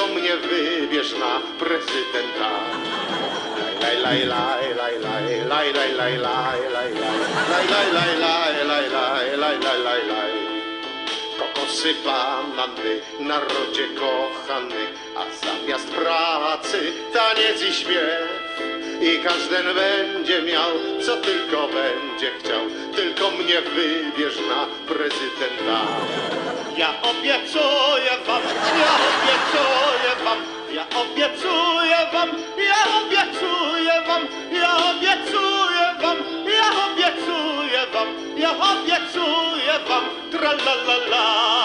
Tylko mnie wybierz na prezydenta. Laj, laj, laj, laj, laj, laj, laj, laj, laj, laj, laj, laj, laj, laj, laj. Kokosy, banany, narodzie kochany, a zamiast pracy taniec i śpiew. I każdy będzie miał, co tylko będzie chciał, tylko mnie wybierz na prezydenta. Ja obiecuję wam, ja obiecuję wam, ja obiecuję wam, ja obiecuję wam, ja obiecuję wam, ja obiecuję wam, tra la la la